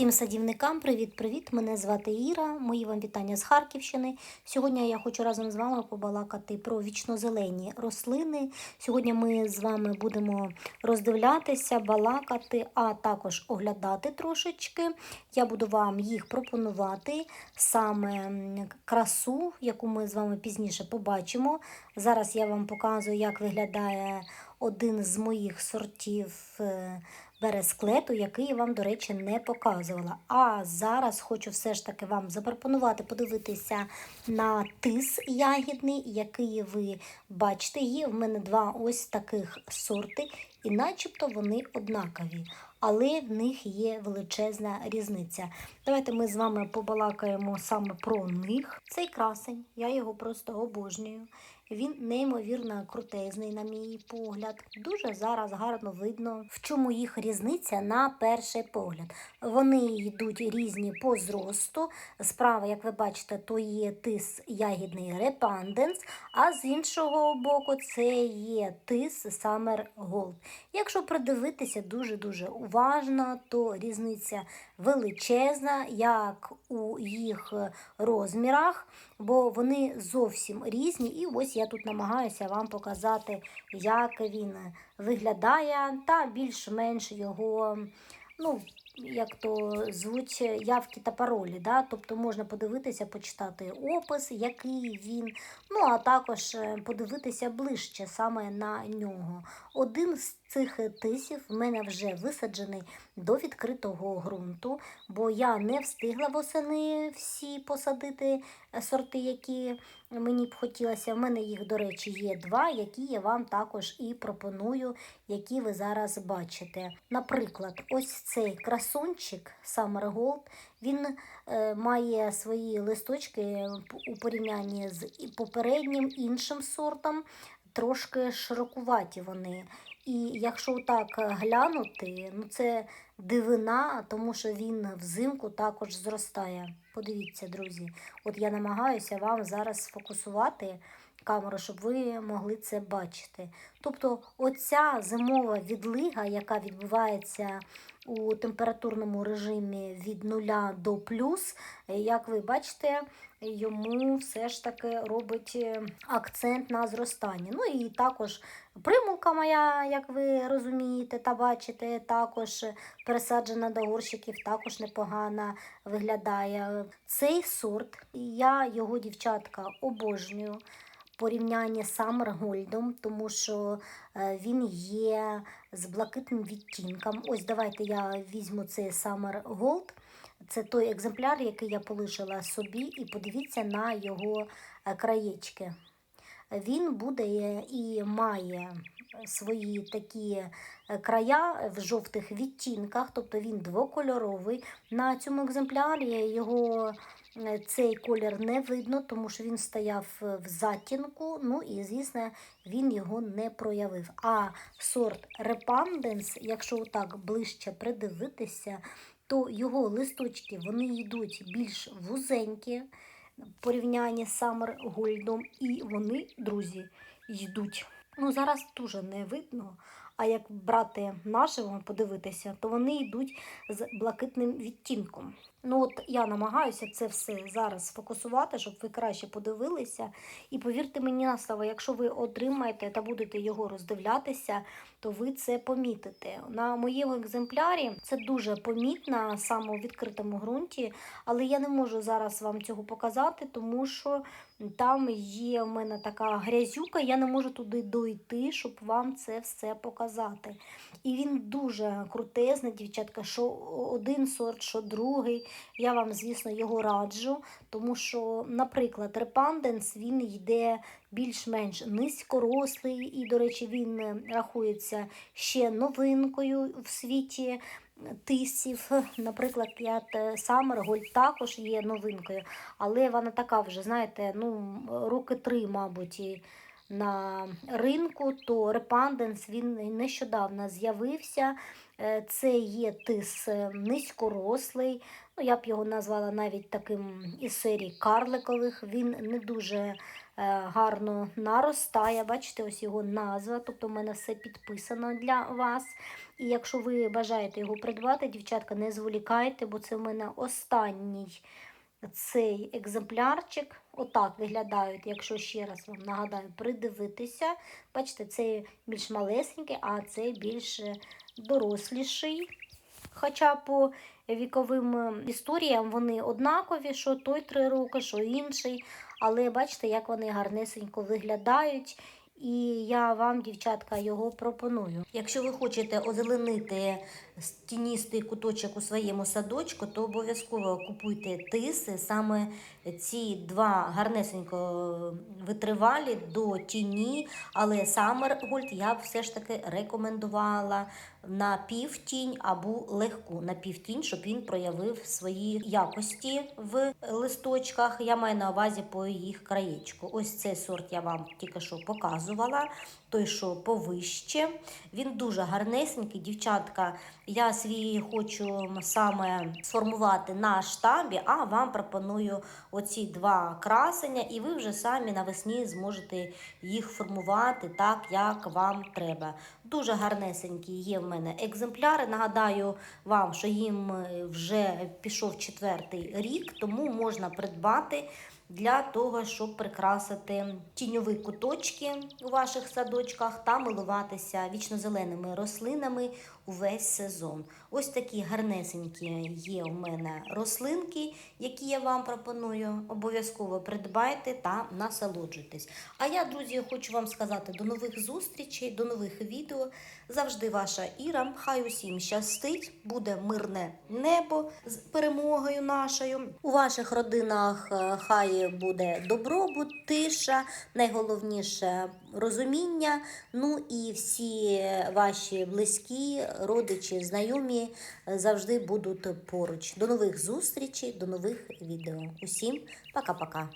Всім садівникам привіт-привіт! Мене звати Іра. Мої вам вітання з Харківщини. Сьогодні я хочу разом з вами побалакати про вічнозелені рослини. Сьогодні ми з вами будемо роздивлятися, балакати, а також оглядати трошечки. Я буду вам їх пропонувати саме красу, яку ми з вами пізніше побачимо. Зараз я вам показую, як виглядає один з моїх сортів. Бересклету, який я вам, до речі, не показувала. А зараз хочу все ж таки вам запропонувати подивитися на тис ягідний, який ви бачите. Є в мене два ось таких сорти, і начебто вони однакові. Але в них є величезна різниця. Давайте ми з вами побалакаємо саме про них. Цей красень, я його просто обожнюю. Він неймовірно крутезний, на мій погляд. Дуже зараз гарно видно, в чому їх різниця на перший погляд. Вони йдуть різні по зросту. Справа, як ви бачите, то є тис ягідний репанденс, а з іншого боку, це є тис Summer Gold. Якщо придивитися дуже-дуже уважно, то різниця величезна, як у їх розмірах, бо вони зовсім різні. І ось я тут намагаюся вам показати, як він виглядає, та більш-менш його. Ну, як то звуть явки та паролі, да? тобто можна подивитися, почитати опис, який він, ну а також е, подивитися ближче саме на нього. Один з цих тисів в мене вже висаджений до відкритого ґрунту, бо я не встигла восени всі посадити сорти, які мені б хотілося. В мене їх, до речі, є два, які я вам також і пропоную, які ви зараз бачите. Наприклад, ось цей красунчик Summer Gold, він е, має свої листочки у порівнянні з попереднім іншим сортом. Трошки широкуваті вони. І якщо так глянути, ну це дивина, тому що він взимку також зростає. Подивіться, друзі, от я намагаюся вам зараз сфокусувати камеру, щоб ви могли це бачити. Тобто, оця зимова відлига, яка відбувається у температурному режимі від 0 до плюс, як ви бачите, йому все ж таки робить е, акцент на зростання. Ну і також примулка моя, як ви розумієте та бачите, також пересаджена до горщиків, також непогано виглядає. Цей сорт, я його дівчатка обожнюю. Порівняння з Gold, тому що е, він є з блакитним відтінком. Ось давайте я візьму цей Gold. Це той екземпляр, який я полишила собі, і подивіться на його е, краєчки. Він буде і має свої такі е, края в жовтих відтінках, тобто він двокольоровий. На цьому екземплярі його е, цей колір не видно, тому що він стояв в затінку, ну і, звісно, він його не проявив. А сорт Repandens, якщо так ближче придивитися, то його листочки вони йдуть більш вузенькі порівнянні з Summer Gold, і вони, друзі, йдуть. Ну, зараз дуже не видно. А як брати наживо, подивитися, то вони йдуть з блакитним відтінком. Ну от я намагаюся це все зараз сфокусувати, щоб ви краще подивилися. І повірте мені на слово, якщо ви отримаєте та будете його роздивлятися, то ви це помітите. На моєму екземплярі це дуже помітно саме у відкритому ґрунті, але я не можу зараз вам цього показати, тому що там є в мене така грязюка, я не можу туди дойти, щоб вам це все показати. І він дуже крутезний, дівчатка, що один сорт, що другий. Я вам, звісно, його раджу, тому що, наприклад, репанденс він йде більш-менш низькорослий, і, до речі, він рахується ще новинкою в світі тисів. Наприклад, я Summer також є новинкою, але вона така вже, знаєте, ну, роки три, мабуть. і на ринку, то репанденс він нещодавно з'явився. Е, Це є тис низькорослий. Ну, я б його назвала навіть таким із серії карликових. Він не дуже гарно наростає. Бачите, ось його назва. Тобто в мене все підписано для вас. І якщо ви бажаєте його придбати, дівчатка, не зволікайте, бо це в мене останній цей екземплярчик. Отак виглядають, якщо ще раз вам нагадаю, придивитися. Бачите, цей більш малесенький, а цей більш доросліший. Хоча по віковим е, історіям вони однакові, що той три роки, що інший. Але бачите, як вони гарнесенько виглядають. І я вам, дівчатка, його пропоную. Якщо ви хочете озеленити тіністий куточок у своєму садочку, то обов'язково купуйте тиси. Саме ці два гарнесенько витривалі до тіні, але Саммергольд я б все ж таки рекомендувала на півтінь або легку на півтінь, щоб він проявив свої якості в листочках. Я маю на увазі по їх краєчку. Ось цей сорт я вам тільки що показувала. Той, що повище. Він дуже гарнесенький, дівчатка. Я свій хочу саме сформувати на штамбі, а вам пропоную оці два красення, і ви вже самі навесні зможете їх формувати так, як вам треба. Дуже гарнесенькі є в мене екземпляри. Нагадаю вам, що їм вже пішов четвертий рік, тому можна придбати для того, щоб прикрасити тіньові куточки у ваших садочках та милуватися вічнозеленими рослинами увесь сезон. Ось такі гарнесенькі є у мене рослинки, які я вам пропоную. Обов'язково придбайте та насолоджуйтесь. А я, друзі, хочу вам сказати до нових зустрічей, до нових відео. Завжди ваша Іра. Хай усім щастить, буде мирне небо з перемогою нашою. У ваших родинах е, хай буде добробут, тиша, найголовніше розуміння. Ну і всі ваші близькі, родичі, знайомі завжди будуть поруч. До нових зустрічей, до нових відео. Усім пока-пока.